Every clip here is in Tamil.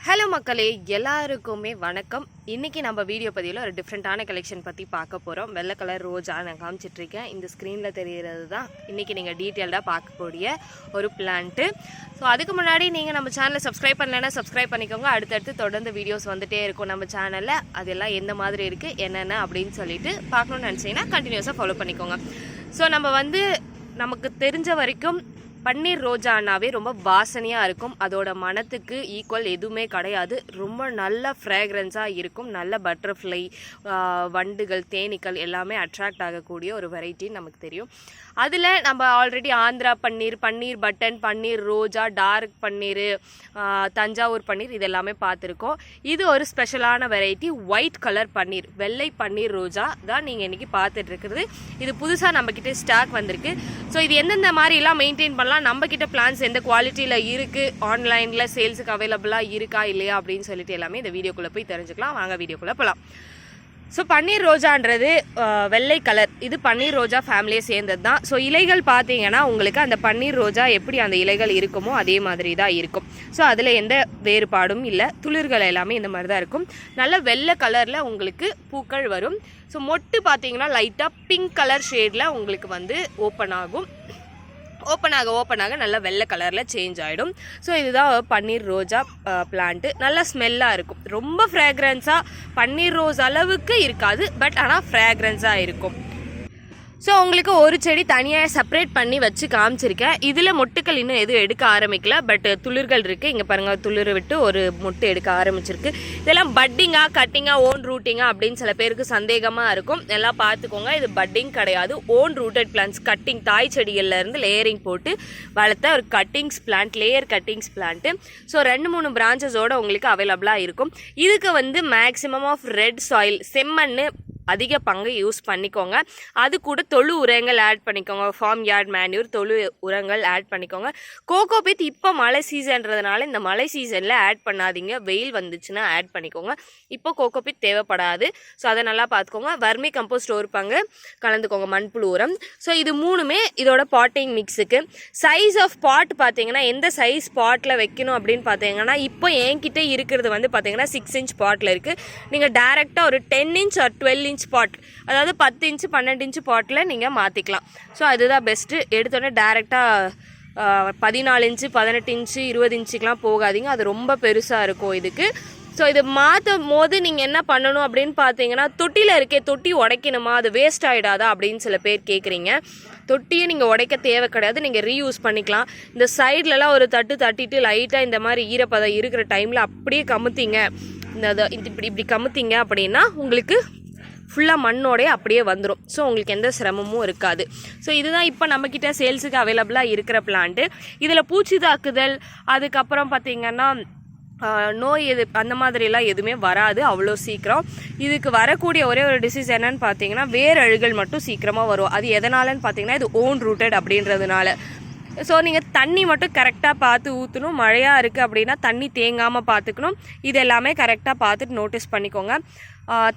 ஹலோ மக்களே எல்லாருக்குமே வணக்கம். இன்றைக்கி நம்ம வீடியோ பதிவில் ஒரு டிஃப்ரெண்ட்டான கலெக்ஷன் பற்றி பார்க்க போகிறோம் வெள்ளை கலர் ரோஜா நான் காமிச்சிட்ருக்கேன் இந்த ஸ்க்ரீனில் தெரிகிறது தான் இன்றைக்கி நீங்கள் டீட்டெயில்டாக பார்க்கக்கூடிய ஒரு பிளான்ட்டு ஸோ அதுக்கு முன்னாடி நீங்கள் நம்ம சேனலை சப்ஸ்கிரைப் பண்ணலைன்னா சப்ஸ்கிரைப் பண்ணிக்கோங்க. அடுத்தடுத்து தொடர்ந்து வீடியோஸ் வந்துகிட்டே இருக்கும் நம்ம சேனலில் அதெல்லாம் எந்த மாதிரி இருக்குது என்னென்ன அப்படின்னு சொல்லிட்டு பார்க்கணுன்னு நினச்சிங்கன்னா கண்டினியூஸாக ஃபாலோ பண்ணிக்கோங்க. ஸோ நம்ம வந்து நமக்கு தெரிஞ்ச வரைக்கும் பன்னீர் ரோஜானாவே ரொம்ப வாசனையாக இருக்கும். அதோட மனத்துக்கு ஈக்குவல் எதுவுமே கிடையாது. ரொம்ப நல்ல ஃப்ரேக்ரன்ஸாக இருக்கும். நல்ல பட்டர்ஃப்ளை வண்டுகள் தேனீக்கள் எல்லாமே அட்ராக்ட் ஆகக்கூடிய ஒரு வெரைட்டி நமக்கு தெரியும். அதில் நம்ம ஆல்ரெடி ஆந்திரா பன்னீர் பன்னீர் பட்டன் பன்னீர் ரோஜா டார்க் பன்னீர் தஞ்சாவூர் பன்னீர் இது எல்லாமே பார்த்துருக்கோம். இது ஒரு ஸ்பெஷலான வெரைட்டி ஒயிட் கலர் பன்னீர் வெள்ளை பன்னீர் ரோஜா தான் நீங்கள் இன்றைக்கி பார்த்துட்டு இருக்கிறது. இது புதுசாக நம்மக்கிட்ட ஸ்டாக் வந்திருக்கு. ஸோ இது எந்தெந்த மாதிரிலாம் மெயின்டைன் பண்ணலாம் நம்மக்கிட்ட பிளான்ஸ் எந்த குவாலிட்டியில் இருக்குது ஆன்லைனில் சேல்ஸுக்கு அவைலபிளாக இருக்கா இல்லையா அப்படின்னு சொல்லிட்டு எல்லாமே இந்த வீடியோக்குள்ளே போய் தெரிஞ்சுக்கலாம். வாங்க வீடியோக்குள்ளே போகலாம் ஸோ பன்னீர் ரோஜான்றது வெள்ளை கலர் இது பன்னீர் ரோஜா ஃபேமிலியை சேர்ந்தது தான் ஸோ இலைகள் பார்த்தீங்கன்னா உங்களுக்கு அந்த பன்னீர் ரோஜா எப்படி அந்த இலைகள் இருக்குமோ அதே மாதிரி தான் இருக்கும். ஸோ அதில் எந்த வேறுபாடும் இல்லை. துளிர்கள் எல்லாமே இந்த மாதிரி தான் இருக்கும். நல்ல வெள்ளை கலரில் உங்களுக்கு பூக்கள் வரும். ஸோ மொட்டு பார்த்தீங்கன்னா லைட்டாக பிங்க் கலர் ஷேடில் உங்களுக்கு வந்து ஓப்பன் ஆகும். ஓப்பன் ஆக ஓப்பன் ஆக நல்லா வெள்ளை கலரில் சேஞ்ச் ஆகிடும் ஸோ இதுதான் பன்னீர் ரோஜா பிளான்ட்டு நல்லா ஸ்மெல்லாக இருக்கும். ரொம்ப ஃப்ராக்ரன்ஸாக பன்னீர் ரோஸ் அளவுக்கு இருக்காது பட் ஆனால் ஃப்ராக்ரன்ஸாக இருக்கும். ஸோ உங்களுக்கு ஒரு செடி தனியாக செப்பரேட் பண்ணி வச்சு காமிச்சிருக்கேன். இதில் மொட்டுக்கள் இன்னும் எதுவும் எடுக்க ஆரம்பிக்கல. பட் துளிர்கள் இருக்குது இங்கே பாருங்கள் துளிர் விட்டு ஒரு மொட்டு எடுக்க ஆரம்பிச்சிருக்கு. இதெல்லாம் பட்டிங்காக கட்டிங்காக ஓன் ரூட்டிங்காக அப்படின்னு சில பேருக்கு சந்தேகமாக இருக்கும். எல்லாம் பார்த்துக்கோங்க. இது பட்டிங் கிடையாது. ஓன் ரூட்டட் பிளான்ஸ் கட்டிங் தாய் செடிகள்லேருந்து லேயரிங் போட்டு வளர்த்த ஒரு cuttings plant layer cuttings plant so ரெண்டு மூணு பிரான்ச்சஸோடு உங்களுக்கு அவைலபிளாக இருக்கும். இதுக்கு வந்து மேக்ஸிமம் ஆஃப் ரெட் சாயில் செம்மண்ணு அதிக பங்கு யூஸ் பண்ணிக்கோங்க. அது கூட தொழு உரங்கள் ஆட் பண்ணிக்கோங்க. ஃபார்ம் யார்ட் மேன்யூர் தொழு உரங்கள் ஆட் பண்ணிக்கோங்க. கோகோ பீத் இப்போ மழை சீசன்றதுனால இந்த மழை சீசனில் ஆட் பண்ணாதீங்க. வெயில் வந்துச்சுன்னா ஆட் பண்ணிக்கோங்க. இப்போ கோகோ பீத் தேவைப்படாது. ஸோ அதை நல்லா பார்த்துக்கோங்க. வர்மி கம்போஸ்ட் ஒரு பங்கு. கலந்துக்கோங்க. மண்புழு உரம். ஸோ இது மூணுமே இதோட பாட்டிங் மிக்ஸுக்கு சைஸ் ஆஃப் பாட் பார்த்தீங்கன்னா எந்த சைஸ் பாட்டில் வைக்கணும் அப்படின்னு பார்த்தீங்கன்னா இப்போ என்கிட்ட இருக்கிறது வந்து பார்த்தீங்கன்னா சிக்ஸ் இன்ச் பாட்டில் இருக்குது நீங்கள் டேரெக்டாக ஒரு ten inch or twelve inch inch pot அதாவது பத்து இன்ச்சு பன்னெண்டு இன்ச்சு பாட்டில் நீங்கள் மாற்றிக்கலாம் ஸோ அதுதான் பெஸ்ட்டு எடுத்தோடனே டேரெக்டாக பதினாலு இன்ச்சு பதினெட்டு இன்ச்சு இருபது இன்ச்சுக்கெலாம் போகாதீங்க. அது ரொம்ப பெருசாக இருக்கும் இதுக்கு. ஸோ இது மாற்றும் போது நீங்கள் என்ன பண்ணணும் அப்படின்னு பார்த்தீங்கன்னா தொட்டியில் இருக்கே தொட்டி உடைக்கணுமா? அது வேஸ்ட் ஆகிடாதா அப்படின்னு சில பேர் கேட்குறீங்க தொட்டியை நீங்கள் உடைக்க தேவை கிடையாது. நீங்கள் ரீயூஸ் பண்ணிக்கலாம். இந்த சைட்லலாம் ஒரு தட்டு தட்டிட்டு லைட்டாக இந்த மாதிரி ஈரப்பதம் இருக்கிற டைமில் அப்படியே கமுத்திங்க. இந்த இதை இது இப்படி இப்படி கமுத்திங்க அப்படின்னா உங்களுக்கு ஃபுல்லாக மண்ணோடய அப்படியே வந்துடும் ஸோ உங்களுக்கு எந்த சிரமமும் இருக்காது. ஸோ இதுதான் இப்போ நம்மக்கிட்ட சேல்ஸுக்கு அவைலபிளாக இருக்கிற பிளான்ட்டு இதில் பூச்சி தாக்குதல் அதுக்கப்புறம் பார்த்தீங்கன்னா நோய் எது அந்த மாதிரிலாம் எதுவுமே வராது அவ்வளோ சீக்கிரம். இதுக்கு வரக்கூடிய ஒரே ஒரு டிசீஸ் என்னன்னு பார்த்தீங்கன்னா வேரழுகல் மட்டும் சீக்கிரமாக வரும். அது எதனாலன்னு பார்த்தீங்கன்னா இது ஓன் ரூட்டட் அப்படின்றதுனால. ஸோ நீங்கள் தண்ணி மட்டும் கரெக்டாக பார்த்து ஊற்றணும் மழையாக இருக்குது அப்படின்னா தண்ணி தேங்காமல் பார்த்துக்கணும். இது எல்லாமே கரெக்டாக பார்த்துட்டு நோட்டீஸ் பண்ணிக்கோங்க.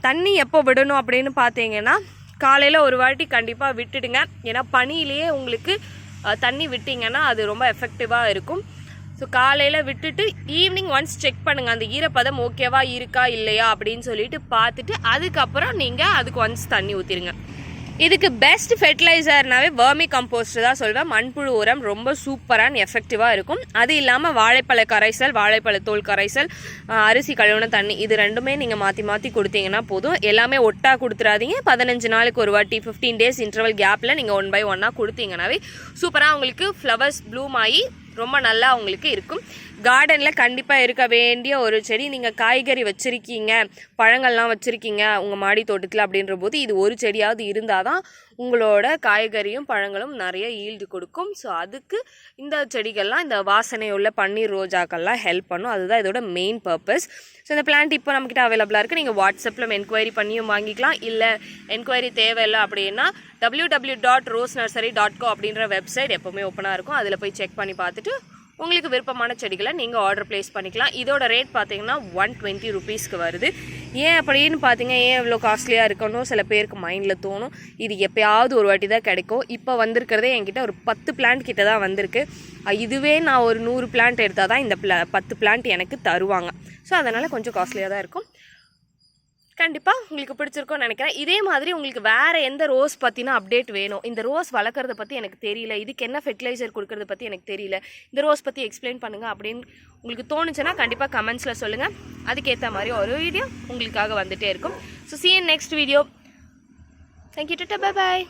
தண்ணி எப்போ விடணும் அப்படின்னு பார்த்தீங்கன்னா காலையில் ஒரு வாட்டி கண்டிப்பாக விட்டுடுங்க. ஏன்னா பனியிலேயே உங்களுக்கு தண்ணி விட்டிங்கன்னா அது ரொம்ப எஃபெக்டிவாக இருக்கும். ஸோ காலையில் விட்டுட்டு ஈவினிங் ஒன்ஸ் செக் பண்ணுங்கள் அந்த ஈரப்பதம் ஓகேவா இருக்கா இல்லையா அப்படின்னு சொல்லிட்டு பார்த்துட்டு அதுக்கப்புறம் நீங்கள் அதுக்கு ஒன்ஸ் தண்ணி ஊற்றிடுங்க இதுக்கு பெஸ்ட் ஃபெர்டிலைசர்னாவே வேர்மி கம்போஸ்ட் தான் சொல்வேன். மண்புழு உரம் ரொம்ப சூப்பரான எஃபெக்டிவாக இருக்கும். அது இல்லாமல் வாழைப்பழ கரைசல் வாழைப்பழ தோல் கரைசல் அரிசி கழுவுன தண்ணி இது ரெண்டுமே நீங்கள் மாற்றி மாற்றி கொடுத்தீங்கன்னா போதும். எல்லாமே ஒட்டா கொடுத்துறாதீங்க. பதினஞ்சு நாளுக்கு ஒரு வாட்டி ஃபிஃப்டீன் டேஸ் இன்டர்வல் கேப்பில் நீங்கள் ஒன் பை ஒன்னாக கொடுத்தீங்கன்னாவே சூப்பராக உங்களுக்கு ஃப்ளவர்ஸ் ப்ளூம் ஆகி ரொம்ப நல்லா உங்களுக்கு இருக்கும். கார்டனில் கண்டிப்பாக இருக்க வேண்டிய ஒரு செடி நீங்கள் காய்கறி வச்சுருக்கீங்க பழங்கள்லாம் வச்சுருக்கீங்க உங்கள் மாடி தோட்டத்தில் அப்படின்ற போது இது ஒரு செடியாவது இருந்தால் தான் உங்களோட காய்கறியும் பழங்களும் நிறைய ஈல்டு கொடுக்கும். ஸோ அதுக்கு இந்த செடிகள்லாம் இந்த வாசனையுள்ள பன்னீர் ரோஜாக்கள்லாம் ஹெல்ப் பண்ணும். அதுதான் இதோட மெயின் பர்பஸ் ஸோ இந்த பிளான்ட் இப்போ நம்மக்கிட்ட அவைலபிளாக இருக்குது நீங்கள் வாட்ஸ்அப்பில் என்கொயரி பண்ணியும் வாங்கிக்கலாம். இல்லை என்கொயரி தேவையில்லை அப்படின்னா W W dot rose nursery dot co அப்படின்ற வெப்சைட் எப்போவுமே ஓப்பனாக இருக்கும். அதில் போய் செக் பண்ணி பார்த்துட்டு உங்களுக்கு விருப்பமான செடிகளை நீங்கள் ஆர்டர் ப்ளேஸ் பண்ணிக்கலாம். இதோட ரேட் பார்த்தீங்கன்னா ஒன் டுவெண்ட்டி ருபீஸ்க்கு வருது. ஏன் அப்படின்னு பார்த்தீங்க ஏன் இவ்வளோ காஸ்ட்லியாக இருக்கணும்? சில பேருக்கு மைண்டில் தோணும். இது எப்பயாவது ஒரு வாட்டி தான் கிடைக்கும். இப்போ வந்திருக்கிறதே என்கிட்ட ஒரு பத்து பிளான்ட் கிட்ட தான் வந்திருக்கு இதுவே நான் ஒரு நூறு பிளான்ட் எடுத்தால் தான் இந்த பிளா பத்து பிளான்ட் எனக்கு தருவாங்க. ஸோ அதனால் கொஞ்சம் காஸ்ட்லியாக தான் இருக்கும். கண்டிப்பாக உங்களுக்கு பிடிச்சிருக்கும்னு நினைக்கிறேன். இதே மாதிரி உங்களுக்கு வேறு எந்த ரோஸ் பற்றினா அப்டேட் வேணும்? இந்த ரோஸ் வளர்க்குறத பற்றி எனக்கு தெரியல. இதுக்கு என்ன ஃபெர்டிலைசர் கொடுக்கறத பற்றி எனக்கு தெரியல. இந்த ரோஸ் பற்றி எக்ஸ்பிளைன் பண்ணுங்கள் அப்படின்னு உங்களுக்கு தோணுச்சுன்னா கண்டிப்பாக கமெண்ட்ஸில் சொல்லுங்கள் அதுக்கேற்ற மாதிரி ஒரு வீடியோ உங்களுக்காக வந்துகிட்டே இருக்கும். So see next video thank you to bye bye